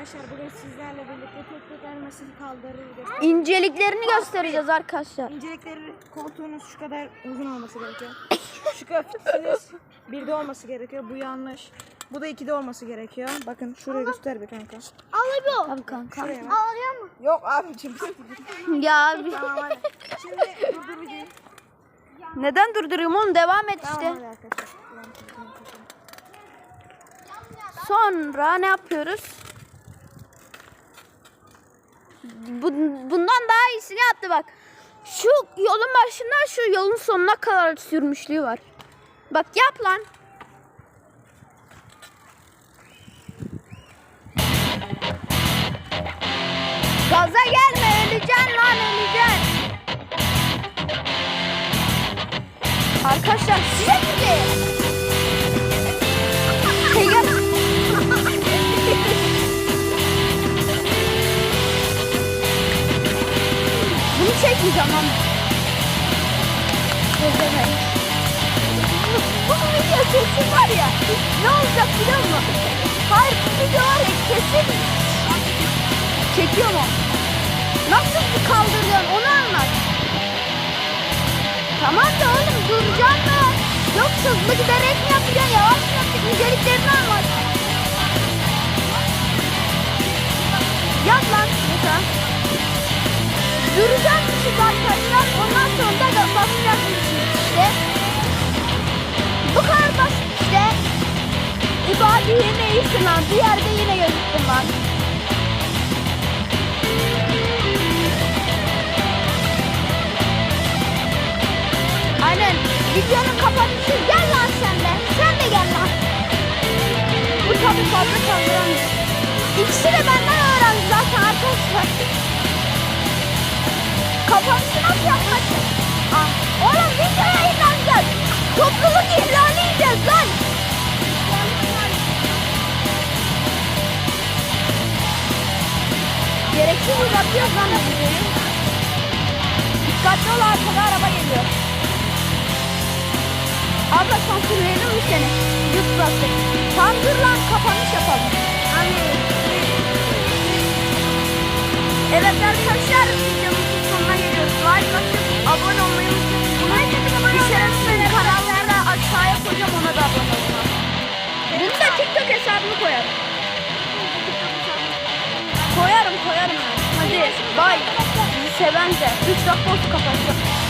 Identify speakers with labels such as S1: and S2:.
S1: arkadaşlar bugün sizlerle birlikte tek tek elmasını kaldırır göster.
S2: İnceliklerini göstereceğiz arkadaşlar.
S1: İncelikleri koltuğunuz şu kadar uzun olması gerekiyor. Şu kafetiniz birde olması gerekiyor. Bu yanlış. Bu da ikide olması gerekiyor. Bakın şuraya göster bir kanka.
S2: Alıyor. Tamam kanka.
S1: Şuraya bak.
S2: Alıyor mu?
S1: Yok abicim.
S2: Ya bir...
S1: tamam hadi. Şimdi durdur videoyu.
S2: neden durduruyorum oğlum devam et
S1: Tamam
S2: işte.
S1: hadi arkadaşlar.
S2: Sonra ne yapıyoruz? Bu, bundan daha iyisini yaptı bak. Şu yolun başından şu yolun sonuna kadar sürmüşlüğü var. Bak yap lan. Gaza gelme öleceksin lan öleceksin. Arkadaşlar size gibi. Bunu çekmeyeceğim lan. Gözleme. Bu video kesin var ya. Ne olacak biliyor musun? Hayır bu video var ya kesin. Çekiyor mu? Nasıl bir kaldırıyorsun onu anlat. Tamam da oğlum duracaksın mı? Yoksa hızlı giderek mi yapacaksın? Yavaş mı yapacaksın? İnceliklerini anlat. Yap lan mesela. Duracakmışız arkadaşlar. Ondan sonra da basacakmışız işte. Bu kadar basit işte. İbadi yine iyisin lan. Bir yerde yine gözüktün lan. Aynen. Videonun kapanışı gel lan sen de. Sen de gel lan. Bu tabi fazla kaldıramıyor. İkisi de benden Kapanışı nasıl yapmak? Aa, oğlum video yayınlanacak. Topluluk ihlali yiyeceğiz lan. Gereksiz uzatıyoruz lan. Dikkatli ol arkada araba geliyor. Abla sansürleyelim mi seni? Yutlasın. Tam dur lan kapanış yapalım. Evet arkadaşlar Koyarım koyarım. Hadi bay. Seven de. 3 dakika olsun kapatacağım.